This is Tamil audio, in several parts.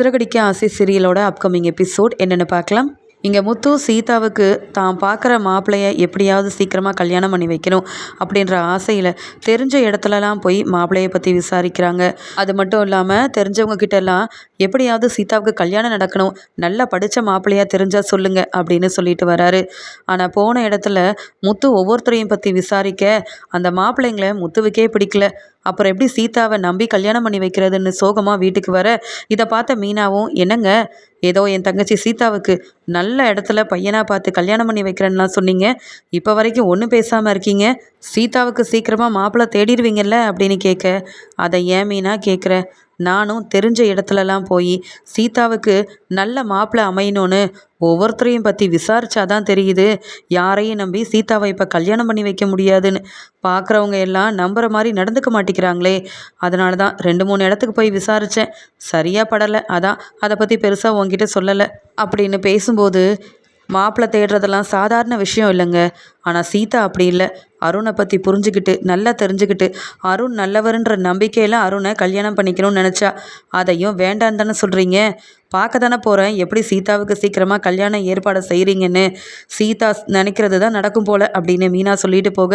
சிறகடிக்க ஆசை சீரியலோட அப்கமிங் எபிசோட் என்னென்னு பார்க்கலாம். இங்கே முத்து சீதாவுக்கு தான் பார்க்குற மாப்பிள்ளைய எப்படியாவது சீக்கிரமாக கல்யாணம் பண்ணி வைக்கணும் அப்படின்ற ஆசையில் தெரிஞ்ச இடத்துலலாம் போய் மாப்பிள்ளையை பற்றி விசாரிக்கிறாங்க. அது மட்டும் இல்லாமல் தெரிஞ்சவங்க கிட்ட எப்படியாவது சீதாவுக்கு கல்யாணம் நடக்கணும் நல்லா படித்த மாப்பிள்ளையாக தெரிஞ்சால் சொல்லுங்கள் அப்படின்னு சொல்லிட்டு வராரு. ஆனால் போன இடத்துல முத்து ஒவ்வொருத்தரையும் பற்றி விசாரிக்க அந்த மாப்பிள்ளைங்களை முத்துவுக்கே பிடிக்கல. அப்புறம் எப்படி சீதாவை நம்பி கல்யாணம் பண்ணி வைக்கிறதுன்னு சோகமாக வீட்டுக்கு வர? இதை பார்த்த மீனாவும் என்னங்க? ஏதோ என் தங்கச்சி சீதாவுக்கு நல்ல இடத்துல பையனாக பார்த்து கல்யாணம் பண்ணி வைக்கிறேன்லாம் சொன்னீங்க. இப்போ வரைக்கும் ஒன்றும் பேசாமல் இருக்கீங்க. சீதாவுக்கு சீக்கிரமாக மாப்பிள்ளை தேடிடுவீங்கல்ல அப்படின்னு கேட்க. அதை ஏன் மீனா கேட்குற? நானும் தெரிஞ்ச இடத்துலலாம் போய் சீதாவுக்கு நல்ல மாப்பிள்ளை அமையணும்னு ஒவ்வொருத்தரையும் பற்றி விசாரிச்சாதான் தெரியுது. யாரையும் நம்பி சீதாவை இப்போ கல்யாணம் பண்ணி வைக்க முடியாதுன்னு பார்க்குறவங்க எல்லாம் நம்புகிற மாதிரி நடந்துக்க மாட்டேங்கிறாங்களே. அதனால தான் ரெண்டு மூணு இடத்துக்கு போய் விசாரித்தேன் சரியாக படலை. அதான் அதை பற்றி பெருசாக உங்ககிட்ட சொல்லலை. அப்படின்னு பேசும்போது மாப்பிள்ளை தேடுறதெல்லாம் சாதாரண விஷயம் இல்லைங்க. ஆனால் சீதா அப்படி இல்லை. அருணை பற்றி புரிஞ்சுக்கிட்டு நல்லா தெரிஞ்சுக்கிட்டு அருண் நல்லவருன்ற நம்பிக்கையில் அருணை கல்யாணம் பண்ணிக்கணும்னு நினச்சா அதையும் வேண்டான்னு தானே சொல்கிறீங்க பார்க்க தானே போகிறேன் எப்படி சீதாவுக்கு சீக்கிரமாக கல்யாணம் ஏற்பாடு செய்கிறீங்கன்னு சீதா நினைக்கிறது தான் நடக்கும் போல் அப்படின்னு மீனா சொல்லிட்டு போக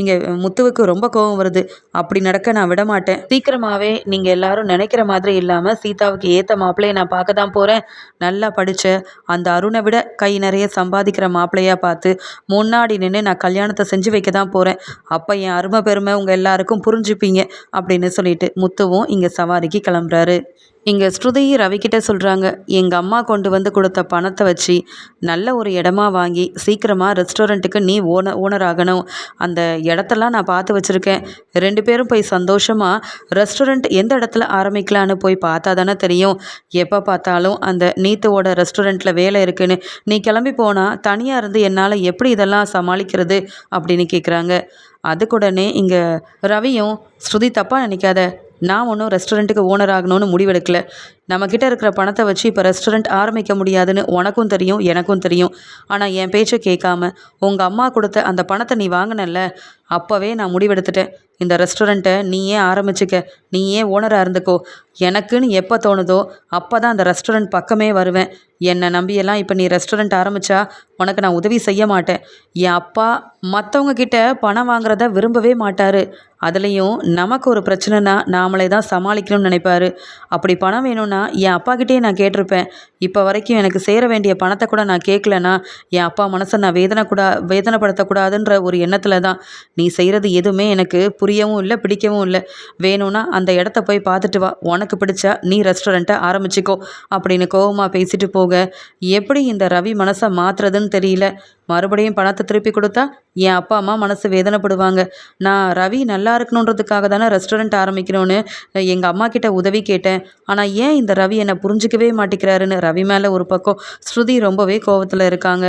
இங்கே முத்துவுக்கு ரொம்ப கோபம் வருது. அப்படி நடக்க நான் விட மாட்டேன். சீக்கிரமாகவே நீங்கள் எல்லாரும் நினைக்கிற மாதிரி இல்லாமல் சீதாவுக்கு ஏற்ற மாப்பிள்ளையை நான் பார்க்க தான் போகிறேன் நல்லா படித்த அந்த அருணை விட கை நிறைய சம்பாதிக்கிற மாப்பிள்ளையாக பார்த்து முன்னாடி நின்று நான் கல்யாணத்தை செஞ்சு வைக்க தான் போகிறேன் அப்போ என் அருமை பெருமை உங்கள் எல்லாருக்கும் புரிஞ்சுப்பீங்க அப்படின்னு சொல்லிட்டு முத்துவும் இங்கே சவாரிக்கு கிளம்புறாரு. இங்கே ஸ்ருதி ரவிக்கிட்ட சொல்கிறாங்க எங்கள் அம்மா கொண்டு வந்து கொடுத்த பணத்தை வச்சு நல்ல ஒரு இடமா வாங்கி சீக்கிரமாக ரெஸ்டாரண்ட்டுக்கு நீ ஓன ஓனர் ஆகணும். அந்த இடத்தெல்லாம் நான் பார்த்து வச்சுருக்கேன். ரெண்டு பேரும் போய் சந்தோஷமாக ரெஸ்டாரண்ட் எந்த இடத்துல ஆரம்பிக்கலான்னு போய் பார்த்தா தானே தெரியும். எப்போ பார்த்தாலும் அந்த நீத்துவோட ரெஸ்டாரண்ட்டில் வேலை இருக்குன்னு. நீ கிளம்பி போனால் தனியாக இருந்து என்னால் எப்படி இதெல்லாம் சமாளிக்கிறது? அப்படின்னு கேட்குறாங்க அதுக்குடனே இங்கே ரவியும் ஸ்ருதி தப்பாக நினைக்காத. நான் ஒன்றும் ரெஸ்டாரண்ட்டுக்கு ஓனர் ஆகணும்னு முடிவெடுக்கல. நம்மக்கிட்ட இருக்கிற பணத்தை வச்சு இப்போ ரெஸ்டாரண்ட் ஆரம்பிக்க முடியாதுன்னு உனக்கும் தெரியும் எனக்கும் தெரியும். ஆனால் என் பேச்சை கேட்காம உங்கள் அம்மா கொடுத்த அந்த பணத்தை நீ வாங்கினல்ல அப்போவே நான் முடிவெடுத்துட்டேன். இந்த ரெஸ்டாரண்ட்டை நீயே ஆரம்பிச்சுக்க நீயே ஓனராக இருந்துக்கோ. எனக்குன்னு எப்போ தோணுதோ அப்போ தான் அந்த ரெஸ்டாரண்ட் பக்கமே வருவேன். என்னை நம்பியெல்லாம் இப்போ நீ ரெஸ்டாரண்ட் ஆரம்பித்தா உனக்கு நான் உதவி செய்ய மாட்டேன். என் அப்பா மற்றவங்க கிட்ட பணம் வாங்குறத விரும்பவே மாட்டார். அதுலேயும் நமக்கு ஒரு பிரச்சனைனா நாமளே தான் சமாளிக்கணும்னு நினைப்பாரு. அப்படி பணம் வேணும்னா என் அப்பாக்கிட்டே நான் கேட்டிருப்பேன். இப்போ வரைக்கும் எனக்கு சேர வேண்டிய பணத்தை கூட நான் கேட்கலன்னா என் அப்பா மனசை நான் வேதனை கூட வேதனைப்படுத்தக்கூடாதுன்ற ஒரு எண்ணத்தில் தான். நீ செய்கிறது எதுவுமே எனக்கு புரியவும் இல்லை பிடிக்கவும் இல்லை. வேணும்னா அந்த இடத்த போய் பார்த்துட்டு வா. உனக்கு பிடிச்சா நீ ரெஸ்டாரண்ட்டை ஆரம்பிச்சிக்கோ. அப்படின்னு கோபமாக பேசிட்டு போக எப்படி இந்த ரவி மனசை மாற்றுறதுன்னு தெரியல. மறுபடியும் பணத்தை திருப்பி கொடுத்தா என் அப்பா அம்மா மனசு வேதனைப்படுவாங்க. நான் ரவி நல்லா இருக்கணுன்றதுக்காக தானே ரெஸ்டாரண்ட் ஆரம்பிக்கணும்னு எங்கள் அம்மா கிட்ட உதவி கேட்டேன். ஆனால் ஏன் இந்த ரவி என்னை புரிஞ்சிக்கவே மாட்டேங்கிறாருன்னு ரவி மேலே ஒரு பக்கம் ஸ்ருதி ரொம்பவே கோவத்தில் இருக்காங்க.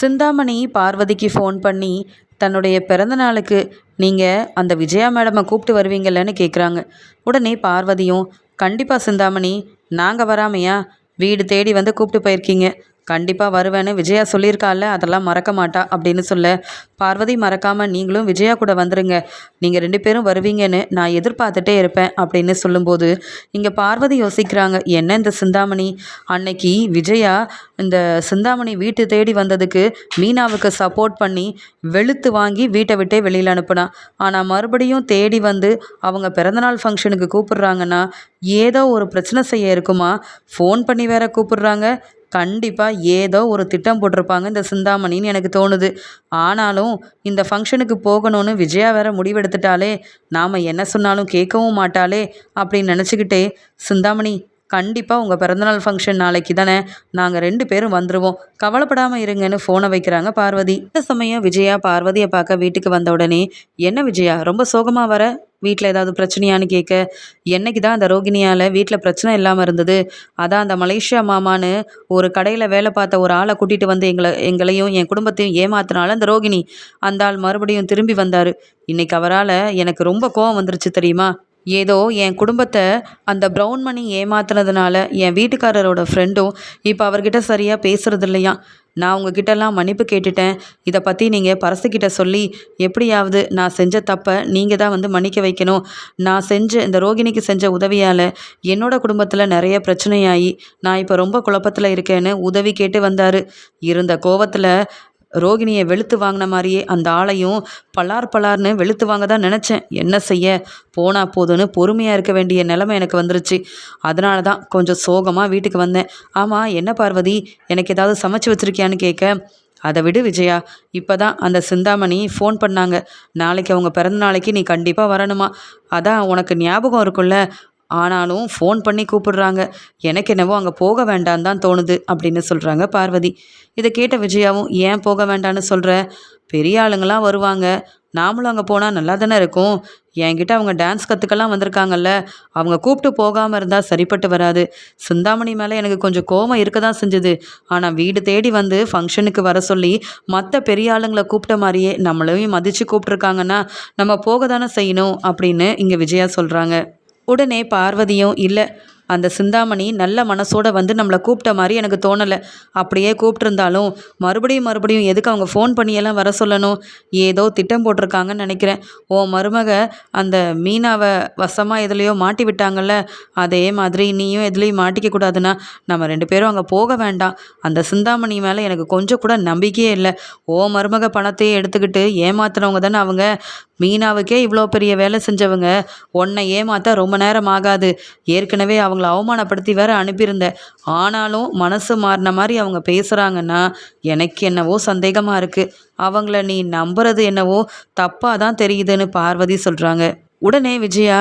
சிந்தாமணி பார்வதிக்கு ஃபோன் பண்ணி தன்னுடைய பிறந்த நாளுக்கு நீங்கள் அந்த விஜயா மேடமை கூப்பிட்டு வருவீங்கல்லன்னு கேட்குறாங்க உடனே பார்வதியும் கண்டிப்பாக சிந்தாமணி நாங்கள் வராமையா? வீடு தேடி வந்து கூப்பிட்டு போயிருக்கீங்க. கண்டிப்பாக வருவேன்னு விஜயா சொல்லியிருக்கால அதெல்லாம் மறக்க மாட்டா அப்படின்னு சொல்ல. பார்வதி மறக்காமல் நீங்களும் விஜயா கூட வந்துருங்க. நீங்கள் ரெண்டு பேரும் வருவீங்கன்னு நான் எதிர்பார்த்துட்டே இருப்பேன் அப்படின்னு சொல்லும்போது இங்கே பார்வதி யோசிக்கிறாங்க என்ன இந்த சிந்தாமணி? அன்னைக்கு விஜயா இந்த சிந்தாமணி வீட்டு தேடி வந்ததுக்கு மீனாவுக்கு சப்போர்ட் பண்ணி வெளுத்து வாங்கி வீட்டை விட்டே வெளியில் அனுப்புனா. ஆனால் மறுபடியும் தேடி வந்து அவங்க பிறந்தநாள் ஃபங்க்ஷனுக்கு கூப்பிடுறாங்கன்னா ஏதோ ஒரு பிரச்சனை செய்ய இருக்குமா? ஃபோன் பண்ணி வேற கூப்பிடுறாங்க. கண்டிப்பாக ஏதோ ஒரு திட்டம் போட்டிருப்பாங்க இந்த சிந்தாமணின்னு எனக்கு தோணுது. ஆனாலும் இந்த ஃபங்க்ஷனுக்கு போகணும்னு விஜயா வேற முடிவெடுத்துட்டாலே நாம் என்ன சொன்னாலும் கேட்கவும் மாட்டாளே அப்படின்னு நினச்சிக்கிட்டே சிந்தாமணி கண்டிப்பாக உங்கள் பிறந்தநாள் ஃபங்க்ஷன் நாளைக்கு தானே நாங்கள் ரெண்டு பேரும் வந்துடுவோம் கவலைப்படாமல் இருங்கன்னு ஃபோனை வைக்கிறாங்க பார்வதி. இந்த சமயம் விஜயா பார்வதியை பார்க்க வீட்டுக்கு வந்த உடனே என்ன விஜயா ரொம்ப சோகமாக வர? வீட்டில் ஏதாவது பிரச்சனையான்னு கேட்க என்னைக்கு தான் அந்த ரோகிணியால் வீட்டில் பிரச்சனை இல்லாமல் இருந்தது? அதான் அந்த மலேசியா மாமான்னு ஒரு கடையில் வேலை பார்த்த ஒரு ஆளை கூட்டிகிட்டு வந்து எங்களை எங்களையும் என் குடும்பத்தையும் ஏமாத்தினால அந்த ரோகிணி அந்த ஆள் மறுபடியும் திரும்பி வந்தார். இன்னைக்கு அவரால் எனக்கு ரொம்ப கோவம் வந்துருச்சு தெரியுமா? ஏதோ என் குடும்பத்தை அந்த ப்ரௌன் மணி ஏமாத்துனதுனால என் வீட்டுக்காரரோட ஃப்ரெண்டும் இப்போ அவர்கிட்ட சரியாக பேசுறது இல்லையா நான் உங்ககிட்டலாம் மன்னிப்பு கேட்டுட்டேன். இதை பற்றி நீங்கள் பரசுக்கிட்ட சொல்லி எப்படியாவது நான் செஞ்ச தப்பை நீங்கள் தான் வந்து மன்னிக்க வைக்கணும். நான் செஞ்ச இந்த ரோகிணிக்கு செஞ்ச உதவியால் என்னோட குடும்பத்தில் நிறைய பிரச்சனையாகி நான் இப்போ ரொம்ப குழப்பத்தில் இருக்கேன்னு உதவி கேட்டு வந்தார். இருந்த கோவத்தில் ரோகிணியை வெளுத்து வாங்கின மாதிரியே அந்த ஆளையும் பலார் பலார்னு வெளுத்து வாங்க தான் நினச்சேன். என்ன செய்ய? போனா போதுன்னு பொறுமையாக இருக்க வேண்டிய நிலைமை எனக்கு வந்துருச்சு. அதனால தான் கொஞ்சம் சோகமாக வீட்டுக்கு வந்தேன். ஆமாம் என்ன பார்வதி? எனக்கு ஏதாவது சமைச்சு வச்சுருக்கியான்னு கேட்க அதை விடு விஜயா. இப்போ தான் அந்த சிந்தாமணி ஃபோன் பண்ணாங்க. நாளைக்கு அவங்க பிறந்த நாளைக்கு நீ கண்டிப்பாக வரணுமா? அதான் உனக்கு ஞாபகம் இருக்குல்ல ஆனாலும் ஃபோன் பண்ணி கூப்பிடுறாங்க. எனக்கு என்னவோ அங்கே போக வேண்டாம் தான் தோணுது அப்படின்னு சொல்கிறாங்க பார்வதி. இதை கேட்ட விஜயாவும் ஏன் போக வேண்டான்னு சொல்கிற பெரிய ஆளுங்களாம் வருவாங்க. நாமளும் அங்கே போனால் நல்லா தானே இருக்கும். என்கிட்ட அவங்க டான்ஸ் கற்றுக்கலாம் வந்திருக்காங்கல்ல. அவங்க கூப்பிட்டு போகாமல் இருந்தால் சரிப்பட்டு வராது. சிந்தாமணி மேலே எனக்கு கொஞ்சம் கோபம் இருக்க தான் செஞ்சுது. ஆனால் வீடு தேடி வந்து ஃபங்க்ஷனுக்கு வர சொல்லி மற்ற பெரிய ஆளுங்களை கூப்பிட்ட மாதிரியே நம்மளையும் மதித்து கூப்பிட்ருக்காங்கன்னா நம்ம போக தானே செய்யணும்? அப்படின்னு இங்கே விஜயா சொல்கிறாங்க உடனே பார்வதியும் இல்லை அந்த சிந்தாமணி நல்ல மனசோட வந்து நம்மளை கூப்பிட்ட மாதிரி எனக்கு தோணலை. அப்படியே கூப்பிட்டுருந்தாலும் மறுபடியும் மறுபடியும் எதுக்கு அவங்க ஃபோன் பண்ணியெல்லாம் வர சொல்லணும்? ஏதோ திட்டம் போட்டிருக்காங்கன்னு நினைக்கிறேன். ஓ மருமக அந்த மீனாவை வசமாக எதுலேயோ மாட்டி விட்டாங்கல்ல? அதே மாதிரி நீயும் எதுலேயும் மாட்டிக்க கூடாதுன்னா நம்ம ரெண்டு பேரும் அங்கே போக வேண்டாம். அந்த சிந்தாமணி மேலே எனக்கு கொஞ்சம் கூட நம்பிக்கையே இல்லை. ஓ மருமக பணத்தையே எடுத்துக்கிட்டு ஏமாத்துறவங்க தானே அவங்க? மீனாவுக்கே இவ்வளோ பெரிய வேலை செஞ்சவங்க. உன்னை ஏமாற்ற ரொம்ப நேரம் ஆகாது. ஏற்கனவே அவங்க அவங்கள அவமானப்படுத்தி வேற அனுப்பியிருந்தேன் ஆனாலும் மனசு மாறின மாதிரி அவங்க பேசுகிறாங்கன்னா எனக்கு என்னவோ சந்தேகமாக இருக்குது அவங்கள நீ நம்புறது என்னவோ தப்பாக தான் தெரியுதுன்னு பார்வதி சொல்கிறாங்க உடனே விஜயா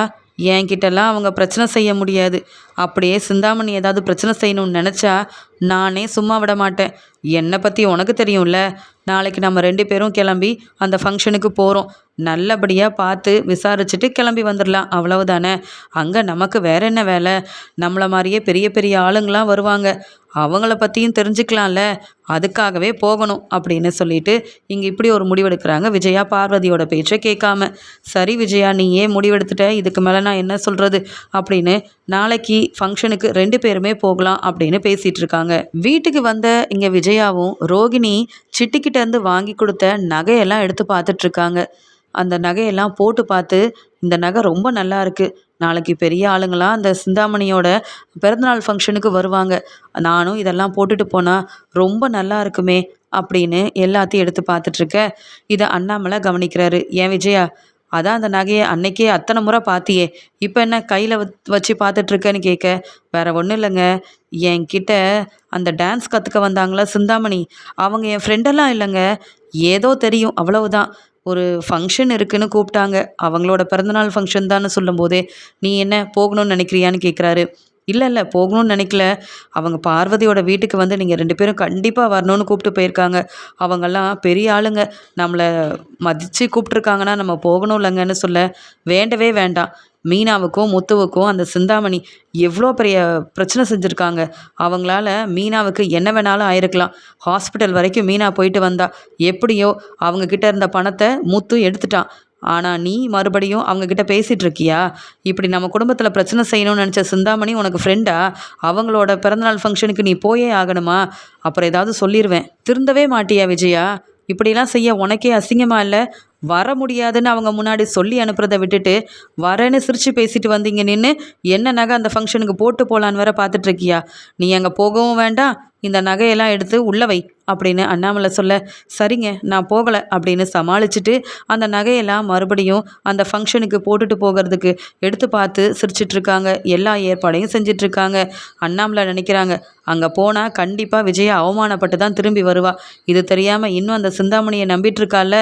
என்கிட்டலாம் அவங்க பிரச்சனை செய்ய முடியாது. அப்படியே சிந்தாமணி ஏதாவது பிரச்சனை செய்யணும்னு நினச்சா நானே சும்மா விட மாட்டேன். என்னை பற்றி உனக்கு தெரியும்ல? நாளைக்கு நம்ம ரெண்டு பேரும் கிளம்பி அந்த ஃபங்க்ஷனுக்கு போகிறோம் நல்லபடியாக பார்த்து விசாரிச்சுட்டு கிளம்பி வந்துடலாம் அவ்வளவுதானே? அங்கே நமக்கு வேற என்ன வேலை? நம்மளை மாதிரியே பெரிய பெரிய ஆளுங்களாம் வருவாங்க. அவங்கள பற்றியும் தெரிஞ்சுக்கலாம்ல? அதுக்காகவே போகணும் அப்படின்னு சொல்லிட்டு இங்கே இப்படி ஒரு முடிவெடுக்கிறாங்க விஜயா பார்வதியோட பேச்சை கேட்காம. சரி விஜயா நீ ஏன் முடிவெடுத்துட்ட? இதுக்கு மேலே நான் என்ன சொல்கிறது அப்படின்னு நாளைக்கு ஃபங்க்ஷனுக்கு ரெண்டு பேருமே போகலாம் அப்படின்னு பேசிகிட்டு இருக்காங்க. வீட்டுக்கு வந்த இங்கே விஜயாவும் ரோகிணி சிட்டிக்கிட்டேருந்து வாங்கி கொடுத்த நகையெல்லாம் எடுத்து பார்த்துட்ருக்காங்க அந்த நகையெல்லாம் போட்டு பார்த்து இந்த நகை ரொம்ப நல்லா இருக்குது நாளைக்கு பெரிய ஆளுங்களாம் அந்த சிந்தாமணியோட பிறந்தநாள் ஃபங்க்ஷனுக்கு வருவாங்க. நானும் இதெல்லாம் போட்டுட்டு போனால் ரொம்ப நல்லா இருக்குமே அப்படின்னு எல்லாத்தையும் எடுத்து பார்த்துட்ருக்க இதை அண்ணாமலை கவனிக்கிறாரு. ஏன் விஜயா அதான் அந்த நகையை அன்னைக்கே அத்தனை முறை பார்த்தியே இப்போ என்ன கையில் வச்சு பார்த்துட்ருக்கேன்னு கேட்க வேற ஒன்றும் இல்லைங்க. என்கிட்ட அந்த டான்ஸ் கற்றுக்க வந்தாங்களா சிந்தாமணி? அவங்க என் ஃப்ரெண்டெல்லாம் இல்லைங்க. ஏதோ தெரியும் அவ்வளவுதான். ஒரு ஃபங்க்ஷன் இருக்குன்னு கூப்பிட்டாங்க. அவங்களோட பிறந்தநாள் ஃபங்க்ஷன் தான் சொல்லும்போதே நீ என்ன போகணும்னு நினைக்கிறியான்னு கேட்குறாரு இல்லை இல்லை போகணும்னு நினைக்கல. அவங்க பார்வதியோட வீட்டுக்கு வந்து நீங்கள் ரெண்டு பேரும் கண்டிப்பாக வரணும்னு கூப்பிட்டு போயிருக்காங்க. அவங்கெல்லாம் பெரிய ஆளுங்க. நம்மளை மதித்து கூப்பிட்ருக்காங்கன்னா நம்ம போகணும் இல்லைங்கன்னு சொல்ல வேண்டவே வேண்டாம். மீனாவுக்கும் முத்துவுக்கும் அந்த சிந்தாமணி எவ்வளோ பெரிய பிரச்சனை செஞ்சுருக்காங்க. அவங்களால மீனாவுக்கு என்ன வேணாலும் ஆயிருக்கலாம். ஹாஸ்பிட்டல் வரைக்கும் மீனா போயிட்டு வந்தா. எப்படியோ அவங்கக்கிட்ட இருந்த பணத்தை முத்து எடுத்துட்டான். ஆனால் நீ மறுபடியும் அவங்கக்கிட்ட பேசிகிட்டு இருக்கியா இப்படி நம்ம குடும்பத்தில் பிரச்சனை செய்யணும்னு நினச்ச சிந்தாமணி உனக்கு ஃப்ரெண்டா அவங்களோட பிறந்தநாள் ஃபங்க்ஷனுக்கு நீ போயே ஆகணுமா? அப்புறம் ஏதாவது சொல்லிடுவேன் திருந்தவே மாட்டியா விஜயா? இப்படிலாம் செய்ய உனக்கே அசிங்கமாக இல்லை? வர முடியாதுன்னு அவங்க முன்னாடி சொல்லி அனுப்புறதை விட்டுட்டு வரேன்னு சிரித்து பேசிட்டு வந்தீங்க நின்று என்ன நகை அந்த ஃபங்க்ஷனுக்கு போட்டு போகலான்னு வேற பார்த்துட்ருக்கியா நீ அங்கே போகவும் வேண்டாம் இந்த நகையெல்லாம் எடுத்து உள்ளே வை அப்படின்னு அண்ணாமலை சொல்ல சரிங்க நான் போகலை அப்படின்னு சமாளிச்சுட்டு அந்த நகையெல்லாம் மறுபடியும் அந்த ஃபங்க்ஷனுக்கு போட்டுட்டு போகிறதுக்கு எடுத்து பார்த்து சிரிச்சிட்ருக்காங்க. எல்லா ஏற்பாடையும் செஞ்சிட்ருக்காங்க. அண்ணாமலை நினைக்கிறாங்க அங்கே போனால் கண்டிப்பாக விஜயா அவமானப்பட்டு தான் திரும்பி வருவா. இது தெரியாமல் இன்னும் அந்த சிந்தாமணியை நம்பிட்டு இவெல்லாம்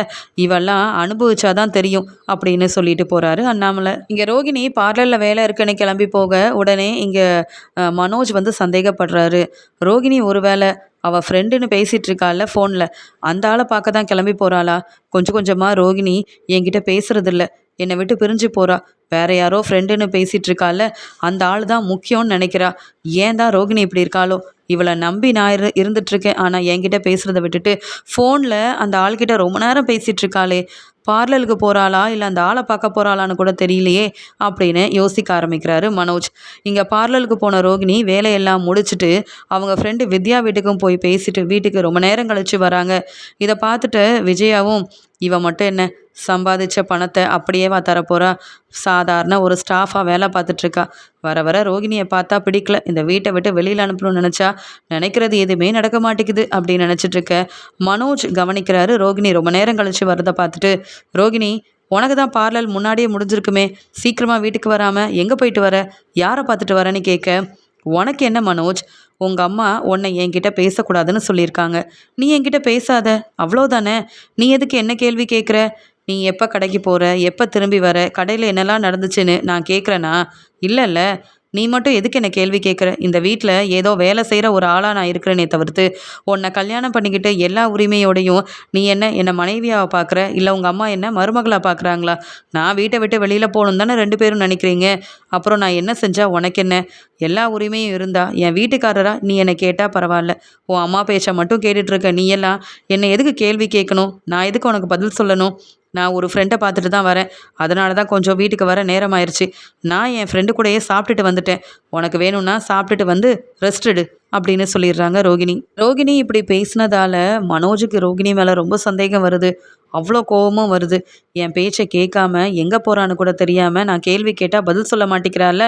இவெல்லாம் அனுபவிச்சாதான் தெரியும் அப்படின்னு சொல்லிட்டு போகிறாரு அண்ணாமலை. இங்கே ரோகிணி பார்லரில் வேலை இருக்குன்னு கிளம்பி போக உடனே இங்கே மனோஜ் வந்து சந்தேகப்படுறாரு. ரோகிணி ஒருவேளை அவள் ஃப்ரெண்டுன்னு பேசிகிட்டு இருக்காள்ல ஃபோனில் அந்த ஆளை பார்க்க தான் கிளம்பி போகிறாளா கொஞ்சம் கொஞ்சமாக ரோகிணி என்கிட்ட பேசுறதில்ல. என்னை விட்டு பிரிஞ்சு போகிறா வேற யாரோ ஃப்ரெண்டுன்னு பேசிகிட்டு இருக்கால அந்த ஆள் தான் முக்கியம்னு நினைக்கிறா. ஏன் தான் ரோகிணி இப்படி இருக்காளோ? இவளை நம்பி நான் இரு இருந்துட்டுருக்கேன். ஆனால் என்கிட்ட பேசுகிறத விட்டுட்டு ஃபோனில் அந்த ஆள்கிட்ட ரொம்ப நேரம் பேசிகிட்டு இருக்காளே பார்லருக்கு போகிறாளா இல்லை அந்த ஆளை பார்க்க போகிறாளான்னு கூட தெரியலையே அப்படின்னு யோசிக்க ஆரம்பிக்கிறாரு மனோஜ். இங்கே பார்லருக்கு போன ரோகிணி வேலையெல்லாம் முடிச்சுட்டு அவங்க ஃப்ரெண்டு வித்யா வீட்டுக்கும் போய் பேசிட்டு வீட்டுக்கு ரொம்ப நேரம் கழிச்சு வராங்க. இதை பார்த்துட்டு விஜயாவும் இவன் மட்டும் என்ன சம்பாதிச்ச பணத்தை அப்படியேவா தரப்போறா. சாதாரண ஒரு ஸ்டாஃபாக வேலை பார்த்துட்ருக்கா. வர வர ரோகிணியை பார்த்தா பிடிக்கல. இந்த வீட்டை விட்டு வெளியில் அனுப்பணும்னு நினச்சா நினைக்கிறது எதுவுமே நடக்க மாட்டேங்குது அப்படின்னு நினச்சிட்டு இருக்க மனோஜ் கவனிக்கிறாரு. ரோகிணி ரொம்ப நேரம் கழிச்சு வரதை பார்த்துட்டு ரோகிணி உனக்கு தான் பார்லர் முன்னாடியே முடிஞ்சிருக்குமே. சீக்கிரமாக வீட்டுக்கு வராமல் எங்கே போயிட்டு வர? யாரை பார்த்துட்டு வரேன்னு கேட்க உனக்கு என்ன மனோஜ்? உங்கள் அம்மா உன்னை என்கிட்ட பேசக்கூடாதுன்னு சொல்லியிருக்காங்க. நீ என்கிட்ட பேசாத. அவ்வளோதானே நீ எதுக்கு என்ன கேள்வி கேட்குற? நீ எப்போ கடைக்கு போகிற எப்போ திரும்பி வர? கடையில் என்னெல்லாம் நடந்துச்சுன்னு நான் கேட்குறேனா இல்லைல்ல. நீ மட்டும் எதுக்கு என்ன கேள்வி கேட்குற இந்த வீட்டில் ஏதோ வேலை செய்கிற ஒரு ஆளாக நான் இருக்கிறேனே தவிர்த்து உன்னை கல்யாணம் பண்ணிக்கிட்டு எல்லா உரிமையோடையும் நீ என்ன என்னை மனைவியாக பார்க்குற இல்லை உங்கள் அம்மா என்ன மருமகளாக பார்க்குறாங்களா நான் வீட்டை விட்டு வெளியில் போகணும் தானே ரெண்டு பேரும் நினைக்கிறீங்க? அப்புறம் நான் என்ன செஞ்சால் உனக்கு என்ன? எல்லா உரிமையும் இருந்தா என் வீட்டுக்காரரா நீ என்னை கேட்டால் பரவாயில்ல. உன் அம்மா பேச்சை மட்டும் கேட்டுட்ருக்க நீ எல்லாம் என்னை எதுக்கு கேள்வி கேட்கணும் நான் எதுக்கு உனக்கு பதில் சொல்லணும்? நான் ஒரு ஃப்ரெண்டை பார்த்துட்டு தான் வரேன். அதனால தான் கொஞ்சம் வீட்டுக்கு வர நேரம் ஆயிடுச்சு நான் என் ஃப்ரெண்டு கூடயே சாப்பிட்டுட்டு வந்துட்டேன். உனக்கு வேணும்னா சாப்பிட்டுட்டு வந்து ரெஸ்ட் எடு அப்படின்னு சொல்லிடுறாங்க ரோகிணி. ரோகிணி இப்படி பேசினதால மனோஜுக்கு ரோகிணி மேலே ரொம்ப சந்தேகம் வருது. அவ்வளோ கோபமும் வருது. என் பேச்சை கேட்காம எங்கே போகிறான்னு கூட தெரியாமல் நான் கேள்வி கேட்டால் பதில் சொல்ல மாட்டேங்கிறாள்ல.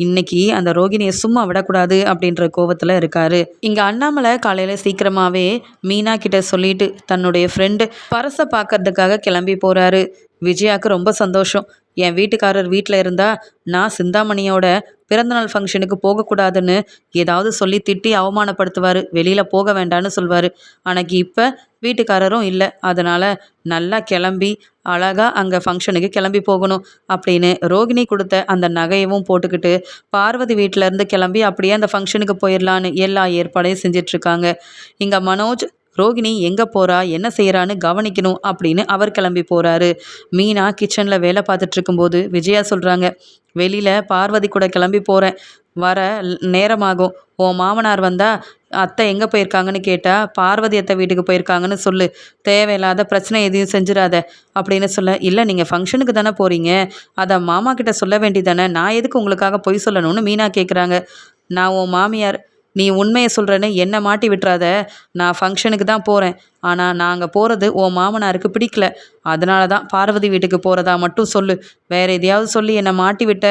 இன்னைக்கு அந்த ரோகிணியை சும்மா விடக்கூடாது அப்படின்ற கோவத்தில் இருக்காரு. இங்கே அண்ணாமலை காலையில் சீக்கிரமாகவே மீனா கிட்ட சொல்லிட்டு தன்னுடைய ஃப்ரெண்டு பரசை பார்க்கறதுக்காக கிளம்பி போகிறாரு விஜயாவுக்கு ரொம்ப சந்தோஷம். என் வீட்டுக்காரர் வீட்டில் இருந்தால் நான் சிந்தாமணியோட பிறந்தநாள் ஃபங்க்ஷனுக்கு போகக்கூடாதுன்னு ஏதாவது சொல்லி திட்டி அவமானப்படுத்துவார். வெளியில் போக வேண்டான்னு சொல்வார். அன்னைக்கு இப்போ வீட்டுக்காரரும் இல்லை. அதனால் நல்லா கிளம்பி அழகாக அங்கே ஃபங்க்ஷனுக்கு கிளம்பி போகணும் அப்படின்னு ரோகிணி கொடுத்த அந்த நகையவும் போட்டுக்கிட்டு பார்வதி வீட்டிலேருந்து கிளம்பி அப்படியே அந்த ஃபங்க்ஷனுக்கு போயிடலான்னு எல்லா ஏற்பாடையும் செஞ்சிட்ருக்காங்க இங்கே மனோஜ் ரோகிணி எங்கே போகிறா என்ன செய்கிறான்னு கவனிக்கணும் அப்படின்னு அவர் கிளம்பி போகிறாரு மீனா கிச்சனில் வேலை பார்த்துட்டு இருக்கும்போது விஜயா சொல்கிறாங்க வெளியில் பார்வதி கூட கிளம்பி போகிறேன் வர நேரமாகும். உன் மாமனார் வந்தால் அத்தை எங்கே போயிருக்காங்கன்னு கேட்டால் பார்வதி அத்தை வீட்டுக்கு போயிருக்காங்கன்னு சொல்லு. தேவையில்லாத பிரச்சனை எதையும் செஞ்சிடாத அப்படின்னு சொல்ல இல்லை நீங்கள் ஃபங்க்ஷனுக்கு தானே போகிறீங்க அதை மாமா கிட்ட சொல்ல வேண்டியதானே நான் எதுக்கு உங்களுக்காக பொய் சொல்லணும்னு மீனா கேட்குறாங்க நான் உன் மாமியார் நீ உண்மையை சொல்கிறேன்னு என்னை மாட்டி விட்டுறாத. நான் ஃபங்க்ஷனுக்கு தான் போகிறேன் ஆனால் நாங்கள் போகிறது உன் மாமனாருக்கு பிடிக்கல. அதனால தான் பார்வதி வீட்டுக்கு போகிறதா மட்டும் சொல்லு. வேறு எதையாவது சொல்லி என்னை மாட்டி விட்ட?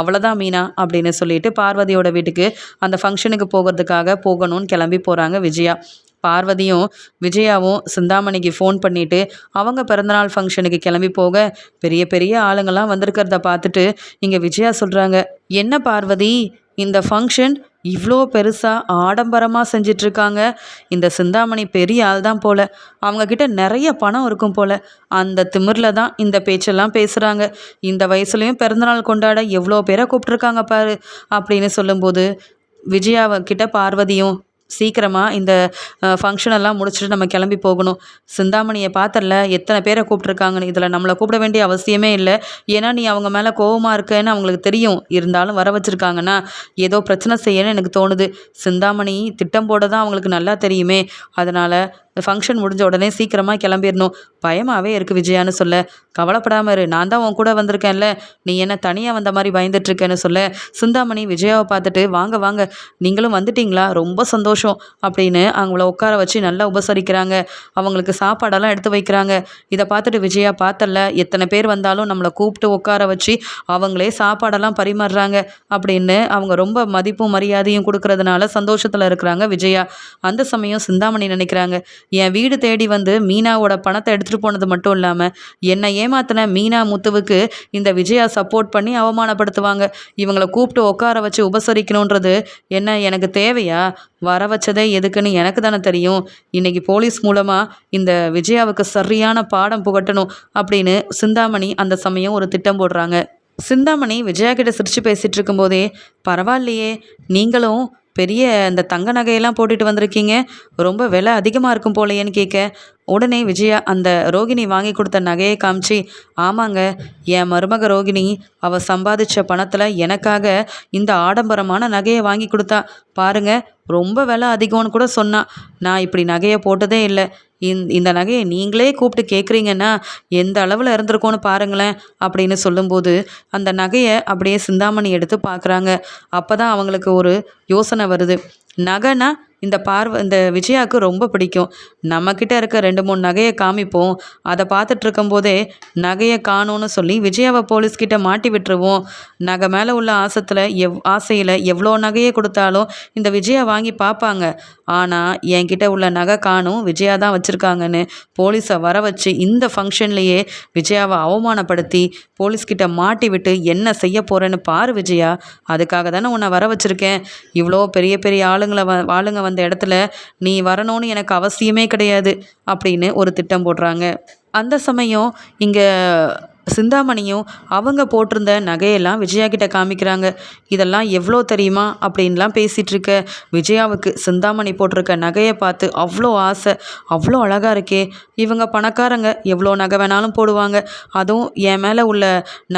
அவ்வளோதான் மீனா அப்படின்னு சொல்லிட்டு பார்வதியோட வீட்டுக்கு அந்த ஃபங்க்ஷனுக்கு போகிறதுக்காக போகணும்னு கிளம்பி போகிறாங்க விஜயா. பார்வதியும் விஜயாவும் சிந்தாமணிக்கு ஃபோன் பண்ணிவிட்டு அவங்க பிறந்தநாள் ஃபங்க்ஷனுக்கு கிளம்பி போக பெரிய பெரிய ஆளுங்கள்லாம் வந்திருக்கிறத பார்த்துட்டு இங்கே விஜயா சொல்கிறாங்க என்ன பார்வதி இந்த ஃபங்க்ஷன் இவ்வளோ பெருசாக ஆடம்பரமாக செஞ்சிட்ருக்காங்க. இந்த சிந்தாமணி பெரிய ஆள் தான் போல். அவங்கக்கிட்ட நிறைய பணம் இருக்கும் போல். அந்த திமிரில் தான் இந்த பேச்செல்லாம் பேசுகிறாங்க இந்த வயசுலேயும் பிறந்தநாள் கொண்டாட எவ்வளோ பேரை கூப்பிட்ருக்காங்க பாரு அப்படின்னு சொல்லும்போது விஜயாவை கிட்ட பார்வதியும் சீக்கிரமாக இந்த ஃபங்க்ஷனெல்லாம் முடிச்சுட்டு நம்ம கிளம்பி போகணும். சிந்தாமணியை பார்த்தல எத்தனை பேரை கூப்பிட்ருக்காங்கன்னு இதில் நம்மளை கூப்பிட வேண்டிய அவசியமே இல்லை. ஏன்னா நீ அவங்க மேலே கோபமாக இருக்கேன்னு அவங்களுக்கு தெரியும். இருந்தாலும் வர வச்சுருக்காங்கன்னா ஏதோ பிரச்சனை செய்யணும்னு எனக்கு தோணுது. சிந்தாமணி திட்டம் போட தான் அவங்களுக்கு நல்லா தெரியுமே. அதனால் இந்த ஃபங்க்ஷன் முடிஞ்ச உடனே சீக்கிரமாக கிளம்பிடணும் பயமாகவே இருக்குது விஜயான்னு சொல்ல. கவலைப்படாமல் இரு. நான் தான் உன் கூட வந்திருக்கேன்ல. நீ என்ன தனியாக வந்த மாதிரி பயந்துட்டுருக்கேன்னு சொல்ல. சிந்தாமணி விஜயாவை பார்த்துட்டு வாங்க வாங்க. நீங்களும் வந்துட்டீங்களா? ரொம்ப சந்தோஷம். அப்படின்னு அவங்கள உட்கார வச்சு நல்லா உபசரிக்கிறாங்க. அவங்களுக்கு சாப்பாடெல்லாம் எடுத்து வைக்கிறாங்க. இதை பார்த்துட்டு விஜயா பார்த்தல எத்தனை பேர் வந்தாலும் நம்மளை கூப்பிட்டு உட்கார வச்சு அவங்களே சாப்பாடெல்லாம் பரிமாறுறாங்க அப்படின்னு அவங்க ரொம்ப மதிப்பும் மரியாதையும் கொடுக்கறதுனால சந்தோஷத்தில் இருக்கிறாங்க விஜயா. அந்த சமயம் சிந்தாமணி நினைக்கிறாங்க என் வீடு தேடி வந்து மீனாவோட பணத்தை எடுத்துகிட்டு போனது மட்டும் இல்லாமல் என்னை ஏமாத்தின மீனா முத்துவுக்கு இந்த விஜயா சப்போர்ட் பண்ணி அவமானப்படுத்துவாங்க. இவங்களை கூப்பிட்டு உட்கார வச்சு உபசரிக்கணுன்றது என்ன எனக்கு தேவையா? வர வச்சதே எதுக்குன்னு எனக்கு தானே தெரியும். இன்றைக்கி போலீஸ் மூலமாக இந்த விஜயாவுக்கு சரியான பாடம் புகட்டணும் அப்படின்னு சிந்தாமணி அந்த சமயம் ஒரு திட்டம் போடுறாங்க. சிந்தாமணி விஜயா கிட்ட சிரித்து பேசிகிட்டு இருக்கும்போதே பரவாயில்லையே நீங்களும் பெரிய இந்த தங்க நகையெல்லாம் போட்டுட்டு வந்திருக்கீங்க. ரொம்ப விலை அதிகமாக இருக்கும் போலையேன்னு கேட்க உடனே விஜயா அந்த ரோகிணி வாங்கி கொடுத்த நகையை காமிச்சு ஆமாங்க என் மருமக ரோகிணி அவள் சம்பாதிச்ச பணத்தில் எனக்காக இந்த ஆடம்பரமான நகையை வாங்கி கொடுத்தா பாருங்கள் ரொம்ப விலை அதிகம்னு கூட சொன்னான் நான் இப்படி நகையை போட்டதே இல்லை. இந் இந்த நகையை நீங்களே கூப்பிட்டு கேட்குறீங்கன்னா எந்த அளவில் இருந்திருக்கோன்னு பாருங்களேன் அப்படின்னு சொல்லும்போது அந்த நகையை அப்படியே சிந்தாமணி எடுத்து பார்க்குறாங்க அப்போ தான் அவங்களுக்கு ஒரு யோசனை வருது. நகைனா இந்த பார்வை இந்த விஜயாவுக்கு ரொம்ப பிடிக்கும். நம்மக்கிட்ட இருக்க ரெண்டு மூணு நகையை காமிப்போம். அதை பார்த்துட்டு இருக்கும்போதே நகையை காணோன்னு சொல்லி விஜயாவை போலீஸ்கிட்ட மாட்டி விட்டுருவோம். நகை மேலே உள்ள ஆசத்தில் எவ் ஆசையில் எவ்வளோ நகையை கொடுத்தாலும் இந்த விஜயா வாங்கி பார்ப்பாங்க. ஆனால் என்கிட்ட உள்ள நகை காணும் விஜயா தான் வச்சுருக்காங்கன்னு போலீஸை வர வச்சு இந்த ஃபங்க்ஷன்லேயே விஜயாவை அவமானப்படுத்தி போலீஸ்கிட்ட மாட்டி விட்டு என்ன செய்ய போகிறேன்னு பாரு விஜயா. அதுக்காக தானே உன்னை வர வச்சுருக்கேன். இவ்வளோ பெரிய பெரிய ஆளுங்களை வ ஆளுங்க வந்த இடத்துல நீ வரணும்னு எனக்கு அவசியமே கிடையாது அப்படின்னு ஒரு திட்டம் போடுறாங்க. அந்த சமயம் இங்கே சிந்தாமணியும் அவங்க போட்டிருந்த நகையெல்லாம் விஜயா கிட்ட காமிக்கிறாங்க. இதெல்லாம் எவ்வளோ தெரியுமா? அப்படின்லாம் பேசிகிட்டு இருக்க விஜயாவுக்கு சிந்தாமணி போட்டிருக்க நகையை பார்த்து அவ்வளோ ஆசை அவ்வளோ அழகாக இருக்கே. இவங்க பணக்காரங்க எவ்வளோ நகை வேணாலும் போடுவாங்க. அதுவும் என் மேலே உள்ள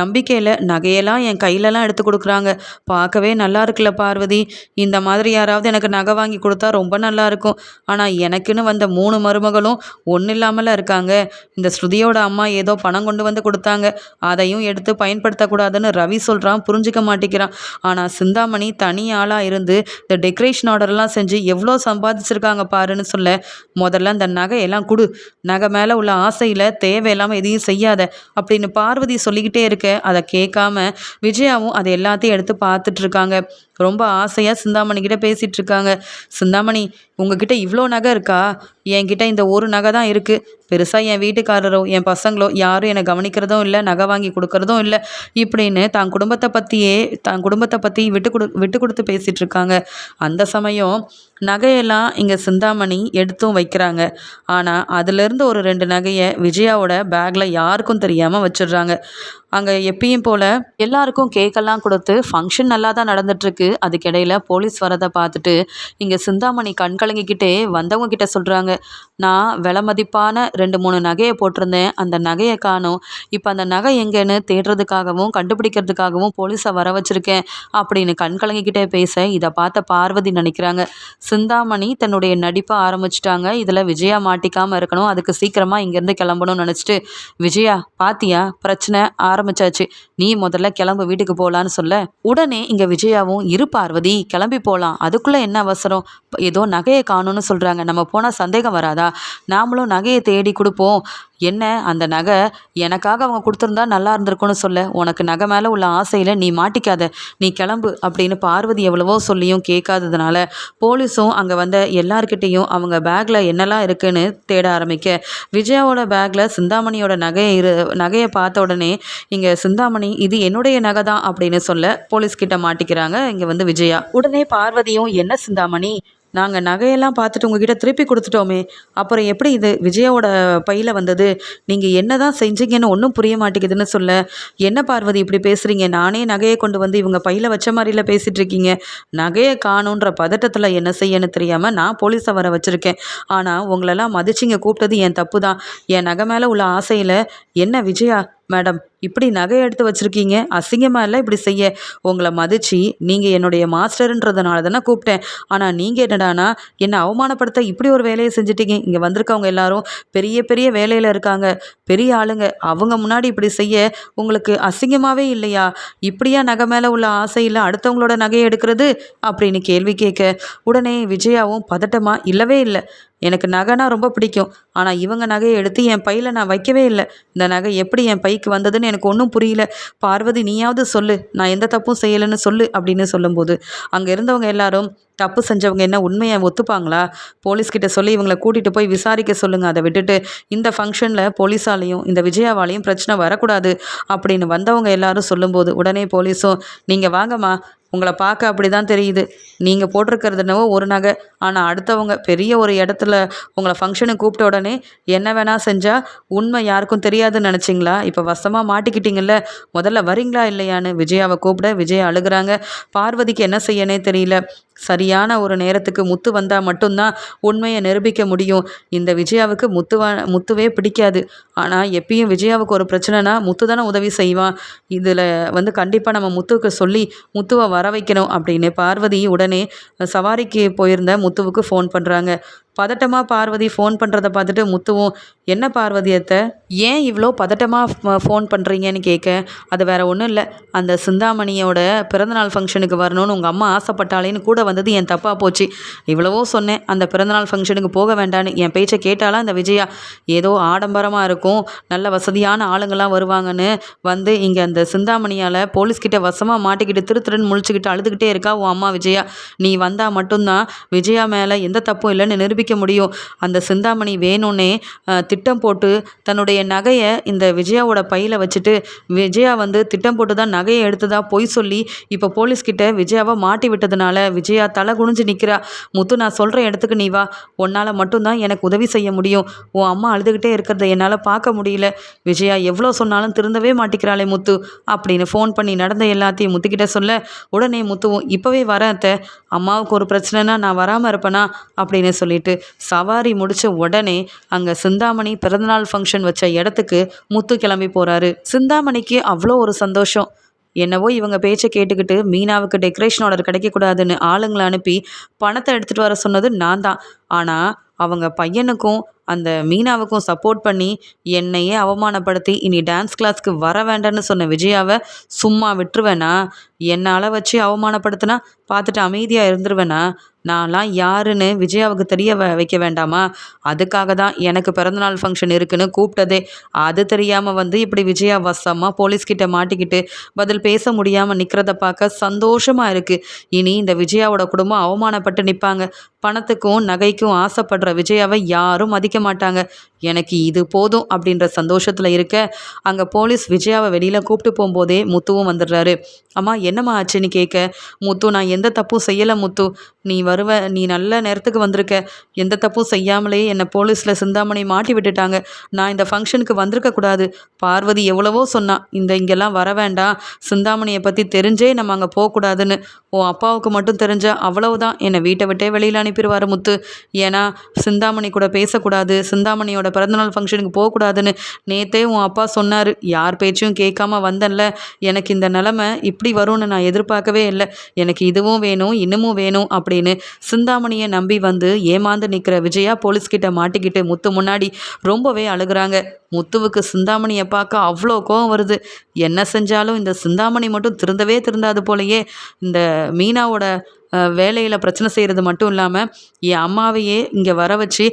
நம்பிக்கையில் நகையெல்லாம் என் கையிலலாம் எடுத்து கொடுக்குறாங்க. பார்க்கவே நல்லா இருக்குல்ல பார்வதி. இந்த மாதிரி யாராவது எனக்கு நகை வாங்கி கொடுத்தா ரொம்ப நல்லா இருக்கும். ஆனால் எனக்குன்னு வந்த மூணு மருமகளும் ஒன்றும் இல்லாமல் இருக்காங்க. இந்த ஸ்ருதியோட அம்மா ஏதோ பணம் கொண்டு வந்து கொடுத்தா கொடுத்தாங்க அதையும் எடுத்து பயன்படுத்தக்கூடாதுன்னு ரவி சொல்கிறான் புரிஞ்சுக்க மாட்டேங்கிறான். ஆனால் சிந்தாமணி தனி ஆளாக இருந்து இந்த டெக்கரேஷன் ஆர்டர்லாம் செஞ்சு எவ்வளோ சம்பாதிச்சிருக்காங்க பாருன்னு சொல்ல முதல்ல அந்த நகையெல்லாம் கொடு. நகை மேலே உள்ள ஆசையில் தேவையில்லாமல் எதையும் செய்யாத அப்படின்னு பார்வதி சொல்லிக்கிட்டே இருக்க. அதை கேட்காம விஜயாவும் அதை எல்லாத்தையும் எடுத்து பார்த்துட்ருக்காங்க ரொம்ப ஆசையாக சிந்தாமணி கிட்ட பேசிகிட்டு இருக்காங்க. சிந்தாமணி உங்ககிட்ட இவ்வளோ நகை இருக்கா? என்கிட்ட இந்த ஒரு நகை தான் இருக்குது பெருசாக என் வீட்டுக்காரரோ என் பசங்களோ யாரும் என்னை கவனிக்கிறதும் இல்லை நகை வாங்கி கொடுக்கறதும் இல்லை. இப்படின்னு தான் குடும்பத்தை பற்றியே தான் குடும்பத்தை பற்றி விட்டு கொடு விட்டு கொடுத்து பேசிகிட்டு இருக்காங்க. அந்த சமயம் நகையெல்லாம் இங்கே சிந்தாமணி எடுத்தும் வைக்கிறாங்க. ஆனால் அதுலேருந்து ஒரு ரெண்டு நகையை விஜயாவோட பேக்கில் யாருக்கும் தெரியாமல் வச்சிடுறாங்க. அங்கே எப்பயும் போல் எல்லாருக்கும் கேக்கெல்லாம் கொடுத்து ஃபங்க்ஷன் நல்லா தான் நடந்துட்டுருக்கு. அதுக்கிடையில் போலீஸ் வரதை பார்த்துட்டு இங்கே சிந்தாமணி கண் கலங்கிக்கிட்டே வந்தவங்க கிட்ட சொல்கிறாங்க நான் விலை மதிப்பான ரெண்டு மூணு நகையை போட்டிருந்தேன். அந்த நகையை காணும். இப்போ அந்த நகை எங்கேன்னு தேடுறதுக்காகவும் கண்டுபிடிக்கிறதுக்காகவும் போலீஸை வர வச்சுருக்கேன். அப்படின்னு கண் கலங்கிக்கிட்டே பேச இதை பார்த்த பார்வதி நினைக்கிறாங்க. சிந்தாமணி தன்னுடைய நடிப்பை ஆரம்பிச்சிட்டாங்க. இதில் விஜயா மாட்டிக்காமல் இருக்கணும். அதுக்கு சீக்கிரமாக இங்கேருந்து கிளம்பணும்னு நினச்சிட்டு விஜயா பாத்தியா? பிரச்சனை ஆரம்பிச்சாச்சு. நீ முதல்ல கிளம்பு வீட்டுக்கு போகலான்னு சொல்ல. உடனே இங்கே விஜயாவும் இரு பார்வதி கிளம்பி போகலாம் அதுக்குள்ளே என்ன அவசரம்? ஏதோ நகையை காணும்னு சொல்கிறாங்க நம்ம போனால் சந்தேகம் வராதா? நாமளும் நகையை தேடி கொடுப்போம். என்ன அந்த நகை எனக்காக அவங்க கொடுத்துருந்தா நல்லா இருந்திருக்கும்னு சொல்ல. உனக்கு நகை மேலே உள்ள ஆசையில் நீ மாட்டிக்காத. நீ கிளம்பு அப்படின்னு பார்வதி எவ்வளவோ சொல்லியும் கேட்காததுனால போலீஸும் அங்கே வந்த எல்லார்கிட்டேயும் அவங்க பேக்கில் என்னெல்லாம் இருக்குன்னு தேட ஆரம்பிக்க. விஜயாவோட பேக்கில் சிந்தாமணியோட நகையை இரு நகையை பார்த்த உடனே இங்கே சிந்தாமணி இது என்னுடைய நகை தான் அப்படின்னு சொல்ல போலீஸ்கிட்ட மாட்டிக்கிறாங்க இங்கே வந்து விஜயா. உடனே பார்வதியும் என்ன சிந்தாமணி நாங்கள் நகையெல்லாம் பார்த்துட்டு உங்ககிட்ட திருப்பி கொடுத்துட்டோமே. அப்புறம் எப்படி இது விஜயாவோட பையில் வந்தது? நீங்கள் என்ன தான் செஞ்சீங்கன்னு ஒன்றும் புரிய மாட்டேங்குதுன்னு சொல்ல. என்ன பார்வதி இப்படி பேசுகிறீங்க நானே நகையை கொண்டு வந்து இவங்க பையில் வச்ச மாதிரில பேசிகிட்டு இருக்கீங்க. நகையை காணுன்ற பதட்டத்தில் என்ன செய்யன்னு தெரியாமல் நான் போலீஸை வர வச்சுருக்கேன். ஆனால் உங்களெல்லாம் மதிச்சிங்க கூப்பிட்டது என் தப்பு தான் என் நகை மேலே உள்ள ஆசையில் என்ன விஜயா? மேடம் இப்படி நகை எடுத்து வச்சுருக்கீங்க அசிங்கமாக இல்லை இப்படி செய்ய? உங்களை மதித்து நீங்கள் என்னுடைய மாஸ்டருன்றதுனால தானே கூப்பிட்டேன். ஆனால் நீங்கள் என்னடானா என்னை அவமானப்படுத்த இப்படி ஒரு வேலையை செஞ்சிட்டீங்க. இங்கே வந்திருக்கவங்க எல்லாரும் பெரிய பெரிய வேலையில் இருக்காங்க. பெரிய ஆளுங்க. அவங்க முன்னாடி இப்படி செய்ய உங்களுக்கு அசிங்கமாகவே இல்லையா? இப்படியா நகை மேலே உள்ள ஆசையில் அடுத்தவங்களோட நகையை எடுக்கிறது? அப்படின்னு கேள்வி கேட்க உடனே விஜயாவும் பதட்டமாக இல்லவே இல்லை. எனக்கு நகைனா ரொம்ப பிடிக்கும். ஆனால் இவங்க நகையை எடுத்து என் பையில் நான் வைக்கவே இல்லை. இந்த நகை எப்படி என் பைக்கு வந்ததுன்னு எனக்கு ஒன்றும் புரியல. பார்வதி நீயாவது சொல்லு. நான் எந்த தப்பும் செய்யலைன்னு சொல்லு அப்படின்னு சொல்லும்போது அங்கே இருந்தவங்க எல்லாரும் தப்பு செஞ்சவங்க என்ன உண்மையை ஒத்துப்பாங்களா? போலீஸ்கிட்ட சொல்லி இவங்களை கூட்டிகிட்டு போய் விசாரிக்க சொல்லுங்கள் அதை விட்டுட்டு இந்த ஃபங்க்ஷனில் போலீஸாலையும் இந்த விஜயாவாலையும் பிரச்சனை வரக்கூடாது அப்படின்னு வந்தவங்க எல்லாரும் சொல்லும்போது உடனே போலீஸும் நீங்கள் வாங்கம்மா உங்களை பார்க்க அப்படி தான் தெரியுது. நீங்கள் போட்டிருக்கிறது என்னவோ ஒரு நகை. ஆனால் அடுத்தவங்க பெரிய ஒரு இடத்துல உங்களை ஃபங்க்ஷனுக்கு கூப்பிட்ட உடனே என்ன வேணால் செஞ்சால் உண்மை யாருக்கும் தெரியாதுன்னு நினச்சிங்களா? இப்போ வசமாக மாட்டிக்கிட்டீங்கல்ல. முதல்ல வரீங்களா இல்லையான்னு விஜயாவை கூப்பிட விஜய் அழுகுறாங்க. பார்வதிக்கு என்ன செய்யனே தெரியல. சரியான ஒரு நேரத்துக்கு முத்து வந்தால் மட்டும்தான் உண்மையை நிரூபிக்க முடியும். இந்த விஜயாவுக்கு முத்துவா முத்துவே பிடிக்காது. ஆனால் எப்பயும் விஜயாவுக்கு ஒரு பிரச்சனைனா முத்து தானே உதவி செய்வான். இதில் வந்து கண்டிப்பாக நம்ம முத்துவுக்கு சொல்லி முத்துவை வர வைக்கணும் அப்படின்னு பார்வதி உடனே சவாரிக்கு போயிருந்த முத்துவுக்கு ஃபோன் பண்ணுறாங்க பதட்டமாக பார்வதி ஃபோன் பண்ணுறத பார்த்துட்டு முத்துவும் என்ன பார்வதி அத்தை? ஏன் இவ்வளோ பதட்டமாக ஃபோன் பண்ணுறீங்கன்னு கேட்க அது வேற ஒன்றும் இல்லை. அந்த சிந்தாமணியோட பிறந்தநாள் ஃபங்க்ஷனுக்கு வரணும்னு உங்கள் அம்மா ஆசைப்பட்டாலேன்னு கூட வந்தது என் தப்பாக போச்சு. இவ்வளவோ சொன்னேன். அந்த பிறந்தநாள் ஃபங்க்ஷனுக்கு போக வேண்டான்னு என் பேச்சை கேட்டாலும் அந்த விஜயா? ஏதோ ஆடம்பரமாக இருக்கும். நல்ல வசதியான ஆளுங்கள்லாம் வருவாங்கன்னு வந்து இங்கே அந்த சிந்தாமணியால் போலீஸ்கிட்ட வசமாக மாட்டிக்கிட்டு திரு திருன்னு முழிச்சுக்கிட்டு அழுதுகிட்டே இருக்கா உன் அம்மா விஜயா. நீ வந்தால் மட்டும்தான் விஜயா மேலே எந்த தப்பும் இல்லைன்னு நிரூபி நிரூபிக்க முடியும். அந்த சிந்தாமணி வேணும்னே திட்டம் போட்டு தன்னுடைய நகையை இந்த விஜயாவோட பையில் வச்சுட்டு விஜயா வந்து திட்டம் போட்டு தான் நகையை எடுத்ததா பொய் சொல்லி இப்போ போலீஸ்கிட்ட விஜயாவை மாட்டி விட்டதுனால விஜயா தலை குனிஞ்சு நிற்கிறா முத்து நான் சொல்கிற இடத்துக்கு நீ வா. உன்னால் மட்டும்தான் எனக்கு உதவி செய்ய முடியும். உன் அம்மா அழுதுகிட்டே இருக்கிறத என்னால் பார்க்க முடியல. விஜயா எவ்வளோ சொன்னாலும் திருந்தவே மாட்டிக்கிறாளே முத்து அப்படின்னு ஃபோன் பண்ணி நடந்த எல்லாத்தையும் முத்துக்கிட்ட சொல்ல உடனே முத்துவும் இப்போவே வரேன் அத்தை. அம்மாவுக்கு ஒரு பிரச்சனைனா நான் வராமல் இருப்பேனா? அப்படின்னு சொல்லிட்டு சவாரி முடித்த உடனே அங்கே சிந்தாமணி பிறந்தநாள் ஃபங்க்ஷன் வச்ச இடத்துக்கு முத்து கிளம்பி போகிறாரு சிந்தாமணிக்கு அவ்வளோ ஒரு சந்தோஷம். என்னவோ இவங்க பேச்சை கேட்டுக்கிட்டு மீனாவுக்கு டெக்கரேஷன் ஆர்டர் கிடைக்கக்கூடாதுன்னு ஆளுங்களை அனுப்பி பணத்தை எடுத்துகிட்டு வர சொன்னது நான் தான். ஆனால் அவங்க பையனுக்கும் அந்த மீனாவுக்கும் சப்போர்ட் பண்ணி என்னையே அவமானப்படுத்தி இனி டான்ஸ் கிளாஸ்க்கு வர வேண்டான்னு சொன்ன விஜயாவை சும்மா விட்டுருவேனா? என்னால் வச்சு அவமானப்படுத்தினா? பார்த்துட்டு அமைதியாக இருந்துருவேனா? நான்லாம் யாருன்னு விஜயாவுக்கு தெரிய வைக்க வேண்டாமா? அதுக்காக தான் எனக்கு பிறந்தநாள் ஃபங்க்ஷன் இருக்குன்னு கூப்பிட்டதே. அது தெரியாமல் வந்து இப்படி விஜயா வசமாக போலீஸ்கிட்ட மாட்டிக்கிட்டு பதில் பேச முடியாமல் நிற்கிறத பார்க்க சந்தோஷமாக இருக்குது இனி இந்த விஜயாவோட குடும்பம் அவமானப்பட்டு நிற்பாங்க பணத்துக்கும் நகைக்கும் ஆசைப்படுற விஜயாவை யாரும் மதிக்க மாட்டாங்க. எனக்கு இது போதும் அப்படின்ற சந்தோஷத்தில் இருக்க அங்கே போலீஸ் விஜயாவை வெளியில் கூப்பிட்டு போகும்போதே முத்துவும் வந்துடுறாரு. அம்மா என்னம்மா ஆச்சுன்னு கேட்க முத்து நான் எந்த தப்பும் செய்யலை முத்து. நீ வருவ நீ நல்ல நேரத்துக்கு வந்திருக்க. எந்த தப்பும் செய்யாமலே என்னை போலீஸில் சிந்தாமணி மாட்டி விட்டுட்டாங்க. நான் இந்த ஃபங்க்ஷனுக்கு வந்திருக்கக்கூடாது பார்வதி எவ்வளவோ சொன்னான் இந்த இங்கெல்லாம் வர வேண்டாம். சிந்தாமணியை பற்றி தெரிஞ்சே நம்ம அங்கே போகக்கூடாதுன்னு. உன் அப்பாவுக்கு மட்டும் தெரிஞ்ச அவ்வளவுதான். என்னை வீட்டை விட்டே வெளியில் அனுப்பிடுவார் முத்து. ஏன்னா சிந்தாமணி கூட பேசக்கூடாது. சிந்தாமணியோட பிறந்தநாள் ஃபங்க்ஷனுக்கு போகக்கூடாதுன்னு நேத்தே உன் அப்பா சொன்னார். யார் பேச்சும் கேட்காம வந்தேன்ல. எனக்கு இந்த நிலமை இப்படி வரும்னு நான் எதிர்பார்க்கவே இல்லை. எனக்கு இதுவும் வேணும் இன்னமும் வேணும் அப்படின்னு சிந்தாமணியை நம்பி வந்து ஏமாந்து நிற்கிற விஜயா போலீஸ்கிட்ட மாட்டிக்கிட்டு முத்து முன்னாடி ரொம்பவே அழுகிறாங்க. முத்துவுக்கு சிந்தாமணியை பார்க்க அவ்வளோ கோவம் வருது. என்ன செஞ்சாலும் இந்த சிந்தாமணி மட்டும் திருந்தவே திருந்தாது போலயே. இந்த மீனாவோட வேலையில் பிரச்சனை செய்கிறது மட்டும் இல்லாமல் என் அம்மாவையே இங்கே வர வச்சு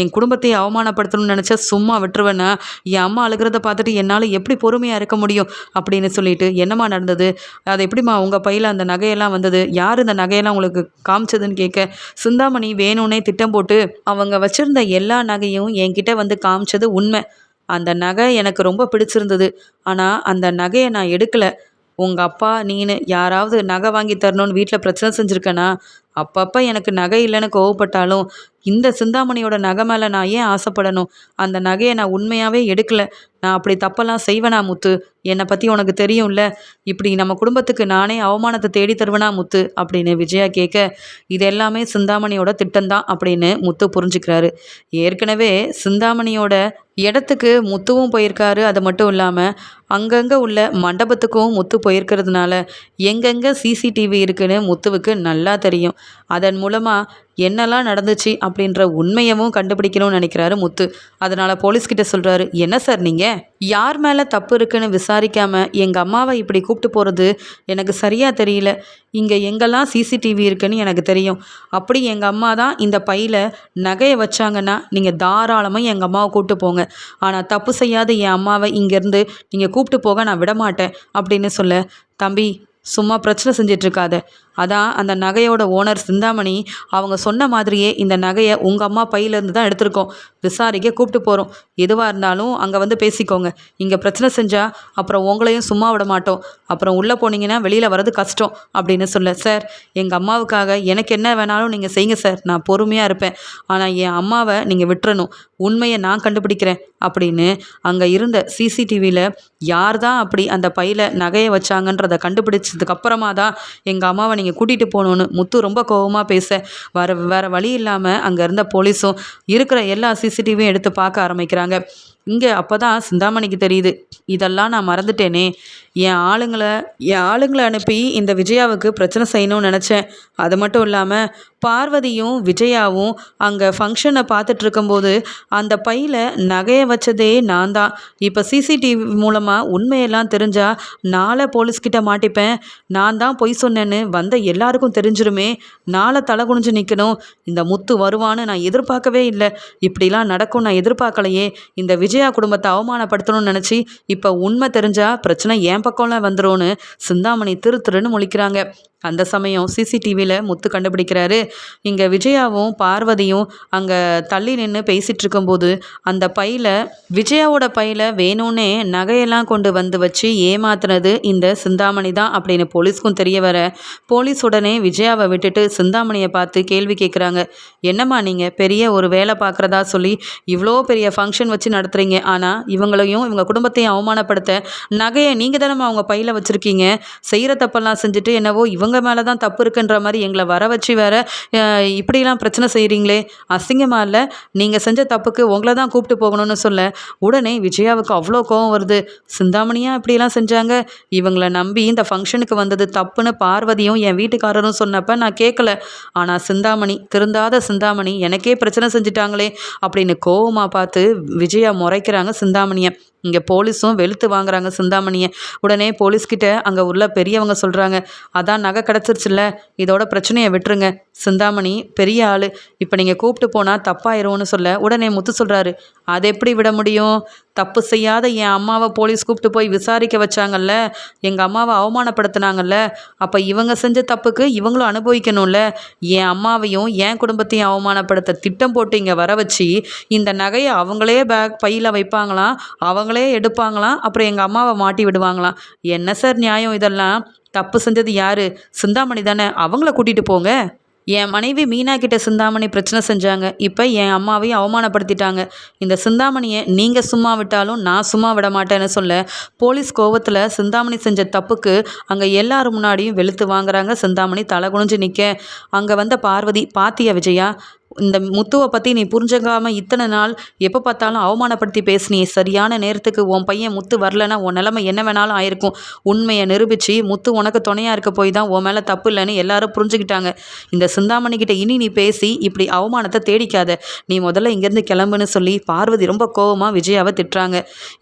என் குடும்பத்தையே அவமானப்படுத்தணும்னு நினச்சா சும்மா விட்டுருவேன்னா என் அம்மா அழுகிறத பார்த்துட்டு என்னால் எப்படி பொறுமையாக இருக்க முடியும் அப்படின்னு சொல்லிட்டு என்னம்மா நடந்தது? அது எப்படிம்மா உங்கள் பையில் அந்த நகையெல்லாம் வந்தது? யார் இந்த நகையெல்லாம் உங்களுக்கு காமிச்சதுன்னு கேட்க சிந்தாமணி வேணும்னே திட்டம் போட்டு அவங்க வச்சுருந்த எல்லா நகையும் என்கிட்ட வந்து காமிச்சது உண்மை. அந்த நகை எனக்கு ரொம்ப பிடிச்சிருந்தது. ஆனால் அந்த நகையை நான் எடுக்கலை. உங்கள் அப்பா நீனு யாராவது நகை வாங்கி தரணும்னு வீட்டில் பிரச்சனை செஞ்சுருக்கேனா? அப்பப்போ எனக்கு நகை இல்லைன்னு கோவப்பட்டாலும் இந்த சிந்தாமணியோட நகை மேலே நான் ஏன் ஆசைப்படணும்? அந்த நகையை நான் உண்மையாகவே எடுக்கலை. நான் அப்படி தப்பெல்லாம் செய்வேனா முத்து? என்னை பற்றி உனக்கு தெரியும்ல. இப்படி நம்ம குடும்பத்துக்கு நானே அவமானத்தை தேடி தருவேனா முத்து? அப்படின்னு விஜயா கேட்க இது எல்லாமே சிந்தாமணியோட திட்டம்தான் அப்படின்னு முத்து புரிஞ்சுக்கிறாரு. ஏற்கனவே சிந்தாமணியோட இடத்துக்கு முத்துவும் போயிருக்காரு. அது மட்டும் இல்லாமல் அங்கங்கே உள்ள மண்டபத்துக்கும் முத்து போயிருக்கிறதுனால எங்கெங்கே சிசிடிவி இருக்குன்னு முத்துவுக்கு நல்லா தெரியும். அதன் மூலமாக என்னெல்லாம் நடந்துச்சு அப்படின்ற உண்மையவும் கண்டுபிடிக்கணும்னு நினைக்கிறாரு முத்து. அதனால் போலீஸ்கிட்ட சொல்கிறாரு என்ன சார் நீங்கள் யார் மேலே தப்பு இருக்குன்னு விசாரிக்காமல் எங்கள் அம்மாவை இப்படி கூப்பிட்டு போகிறது எனக்கு சரியாக தெரியல. இங்கே எங்கெல்லாம் சிசிடிவி இருக்குன்னு எனக்கு தெரியும். அப்படி எங்கள் அம்மா தான் இந்த பையில் நகையை வச்சாங்கன்னா நீங்கள் தாராளமாக எங்கள் அம்மாவை கூப்பிட்டு போங்க. ஆனால் தப்பு செய்யாத என் அம்மாவை இங்கேருந்து நீங்கள் கூப்பிட்டு போக நான் விடமாட்டேன் அப்படின்னு சொல்ல தம்பி சும்மா பிரச்சனை செஞ்சிட்ருக்காத அதான் அந்த நகையோட ஓனர் சிந்தாமணி அவங்க சொன்ன மாதிரியே இந்த நகையை உங்கள் அம்மா பையிலேருந்து தான் எடுத்திருக்கோம். விசாரிக்க கூப்பிட்டு போகிறோம் எதுவாக இருந்தாலும் அங்கே வந்து பேசிக்கோங்க. இங்கே பிரச்சனை செஞ்சால் அப்புறம் உங்களையும் சும்மா விட மாட்டோம். அப்புறம் உள்ளே போனீங்கன்னா வெளியில் வர்றது கஷ்டம் அப்படின்னு சொல்ல சார் எங்கள் அம்மாவுக்காக எனக்கு என்ன வேணாலும் நீங்கள் செய்யுங்க சார். நான் பொறுமையாக இருப்பேன். ஆனால் என் அம்மாவை நீங்கள் விட்டுறணும். உண்மையை நான் கண்டுபிடிக்கிறேன். அப்படின்னு அங்கே இருந்த சிசிடிவியில் யார் தான் அப்படி அந்த பையில் நகையை வச்சாங்கன்றதை கண்டுபிடிச்சதுக்கு அப்புறமா தான் எங்கள் அம்மாவை நீங்கள் நீங்கள் கூட்டிகிட்டு போகணுன்னு முத்து ரொம்ப கோவமாக பேச வர வேறு வழி இல்லாமல் அங்கே இருந்த போலீஸும் இருக்கிற எல்லா சிசிடிவியும் எடுத்து பார்க்க ஆரம்பிக்கிறாங்க. இங்கே அப்போ தான் சிந்தாமணிக்கு தெரியுது. இதெல்லாம் நான் மறந்துட்டேனே. என் ஆளுங்களை என் ஆளுங்களை அனுப்பி இந்த விஜயாவுக்கு பிரச்சனை செய்யணும்னு நினச்சேன். அது மட்டும் இல்லாமல் பார்வதியும் விஜயாவும் அங்கே ஃபங்க்ஷனை பார்த்துட்ருக்கும்போது அந்த பையில் நகையை வச்சதே நான் தான். இப்போ சிசிடிவி மூலமாக உண்மையெல்லாம் தெரிஞ்சால் நாளை போலீஸ்கிட்ட மாட்டிப்பேன். நான் தான் பொய் சொன்னேன்னு வந்த எல்லாருக்கும் தெரிஞ்சிருமே. நாளை தலை குனிஞ்சு நிற்கணும் இந்த முத்து வருவான்னு நான் எதிர்பார்க்கவே இல்லை. இப்படிலாம் நடக்கும் நான் எதிர்பார்க்கலையே. இந்த விஜய் குடும்பத்தை அவமானப்படுத்தணும்னு நினச்சி இப்போ உண்மை தெரிஞ்சால் பிரச்சனை என் பக்கம்லாம் வந்துரும்னு சிந்தாமணி திரு திருன்னு முழிக்கிறாங்க. அந்த சமயம் சிசிடிவியில் முத்து கண்டுபிடிக்கிறாரு. இங்கே விஜயாவும் பார்வதியும் அங்கே தள்ளி நின்று பேசிகிட்டு இருக்கும்போது அந்த பையில் விஜயாவோட பையில் வேணும்னே நகையெல்லாம் கொண்டு வந்து வச்சு ஏமாத்துனது இந்த சிந்தாமணி தான் அப்படின்னு போலீஸ்க்கும் தெரிய வர போலீஸ் உடனே விஜயாவை விட்டுட்டு சிந்தாமணியை பார்த்து கேள்வி கேட்குறாங்க என்னம்மா நீங்கள் பெரிய ஒரு வேலை பார்க்குறதா சொல்லி இவ்வளோ பெரிய ஃபங்க்ஷன் வச்சு நடத்துகிறீங்க ஆனால் இவங்களையும் இவங்க குடும்பத்தையும் அவமானப்படுத்த நகையை நீங்கள் தானம்மா அவங்க பையில் வச்சுருக்கீங்க. செய்கிற தப்பெல்லாம் செஞ்சுட்டு என்னவோ இவங்க மேலே தான் தப்பு இருக்குன்ற மாதிரி எங்களை வர வச்சு வேற இப்படிலாம் பிரச்சனை செய்கிறீங்களே அசிங்கமாக இல்லை? நீங்கள் செஞ்ச தப்புக்கு உங்களை தான் கூப்பிட்டு போகணும்னு சொல்ல. உடனே விஜயாவுக்கு அவ்வளோ கோவம் வருது. சிந்தாமணியாக இப்படிலாம் செஞ்சாங்க? இவங்களை நம்பி இந்த ஃபங்க்ஷனுக்கு வந்தது தப்புன்னு பார்வதியும் என் வீட்டுக்காரரும் சொன்னப்ப நான் கேட்கல ஆனால் சிந்தாமணி திருந்தாத சிந்தாமணி எனக்கே பிரச்சனை செஞ்சுட்டாங்களே அப்படின்னு கோவமாக பார்த்து விஜயா முறைக்கிறாங்க சிந்தாமணியை. இங்கே போலீஸும் வெளுத்து வாங்குறாங்க சிந்தாமணியை. உடனே போலீஸ்கிட்ட அங்கே உள்ள பெரியவங்க சொல்கிறாங்க அதான் நகை கிடச்சிருச்சுல்ல இதோட பிரச்சனையை விட்டுருங்க. சிந்தாமணி பெரிய ஆள் இப்போ நீங்கள் கூப்பிட்டு போனால் தப்பாயிரும்னு சொல்ல உடனே முத்து சொல்கிறாரு அதை எப்படி விட முடியும்? தப்பு செய்யாத என் அம்மாவை போலீஸ் கூப்பிட்டு போய் விசாரிக்க வச்சாங்கல்ல? எங்கள் அம்மாவை அவமானப்படுத்தினாங்கல்ல? அப்போ இவங்க செஞ்ச தப்புக்கு இவங்களும் அனுபவிக்கணும்ல? என் அம்மாவையும் என் குடும்பத்தையும் அவமானப்படுத்த திட்டம் போட்டு இங்கே வர வச்சு இந்த நகையை அவங்களே பேக் பையில் வைப்பாங்களாம் அவங்களே எடுப்பாங்களாம் அப்புறம் எங்கள் அம்மாவை மாட்டி விடுவாங்களாம். என்ன சார் நியாயம் இதெல்லாம்? தப்பு செஞ்சது யாரு? சிந்தாமணி தானே. அவங்கள கூட்டிகிட்டு போங்க. என் மனைவி மீனா கிட்ட சிந்தாமணி பிரச்சனை செஞ்சாங்க. இப்போ என் அம்மாவையும் அவமானப்படுத்திட்டாங்க. இந்த சிந்தாமணியை நீங்கள் சும்மா விட்டாலும் நான் சும்மா விட மாட்டேன்னு சொல்ல போலீஸ் கோவத்தில் சிந்தாமணி செஞ்ச தப்புக்கு அங்கே எல்லாரும் முன்னாடியும் வெளுத்து வாங்குறாங்க. சிந்தாமணி தலை குனிஞ்சு நிற்க அங்கே வந்த பார்வதி பாத்தியா விஜயா இந்த முத்துவை பற்றி நீ புரிஞ்சுக்காம இத்தனை நாள் எப்போ பார்த்தாலும் அவமானப்படுத்தி பேசினியே சரியான நேரத்துக்கு உன் பையன் முத்து வரலன்னா உன் நிலைமை என்ன வேணாலும் ஆயிருக்கும். உண்மையை நிரூபித்து முத்து உனக்கு துணையாக இருக்க போய் தான் உன் மேலே தப்பு இல்லைன்னு எல்லாரும் புரிஞ்சுக்கிட்டாங்க. இந்த சிந்தாமணிக்கிட்ட இனி நீ பேசி இப்படி அவமானத்தை தேடிக்காத. நீ முதல்ல இங்கேருந்து கிளம்புன்னு சொல்லி பார்வதி ரொம்ப கோவமாக விஜயாவை திட்டுறாங்க.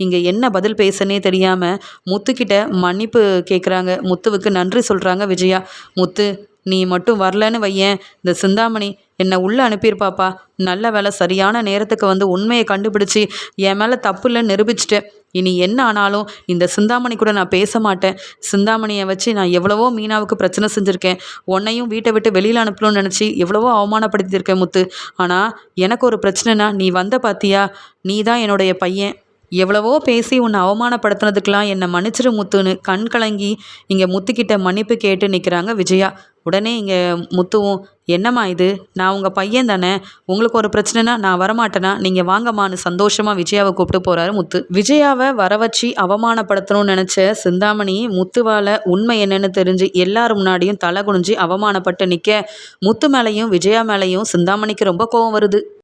இங்கே என்ன பதில் பேசனே தெரியாமல் முத்துக்கிட்ட மன்னிப்பு கேட்குறாங்க முத்துவுக்கு நன்றி சொல்கிறாங்க விஜயா. முத்து நீ மட்டும் வரலன்னு வையேன். இந்த சிந்தாமணி என்னை உள்ளே அனுப்பியிருப்பாப்பா. நல்ல வேலை சரியான நேரத்துக்கு வந்து உண்மையை கண்டுபிடிச்சி என் மேலே தப்பு இல்லைன்னு நிரூபிச்சிட்டேன். இனி என்ன ஆனாலும் இந்த சிந்தாமணி கூட நான் பேச மாட்டேன். சிந்தாமணியை வச்சு நான் எவ்வளவோ மீனாவுக்கு பிரச்சனை செஞ்சுருக்கேன். உன்னையும் வீட்டை விட்டு வெளியில் அனுப்பணும்னு நினச்சி எவ்வளவோ அவமானப்படுத்தியிருக்கேன் முத்து. ஆனால் எனக்கு ஒரு பிரச்சனைனா நீ வந்த பாத்தியா? நீ தான் என்னுடைய பையன். எவ்வளவோ பேசி உன்னை அவமானப்படுத்தினதுக்கெலாம் என்னை மன்னிச்சிரு முத்துன்னு கண் கலங்கி இங்கே முத்துக்கிட்ட மன்னிப்பு கேட்டு நிற்கிறாங்க விஜயா. உடனே இங்கே முத்துவும் என்னம்மா இது? நான் உங்கள் பையன் தானே. உங்களுக்கு ஒரு பிரச்சனைனா நான் வரமாட்டேனா? நீங்கள் வாங்கம்மான்னு சந்தோஷமாக விஜயாவை கூப்பிட்டு போகிறாரு முத்து. விஜயாவை வர வச்சு அவமானப்படுத்தணும்னு நினச்ச சிந்தாமணி முத்துவால் உண்மை என்னன்னு தெரிஞ்சு எல்லாரும் முன்னாடியும் தலை குனிஞ்சு அவமானப்பட்டு நிற்க முத்து மேலேயும் விஜயா மேலேயும் சிந்தாமணிக்கு ரொம்ப கோவம் வருது.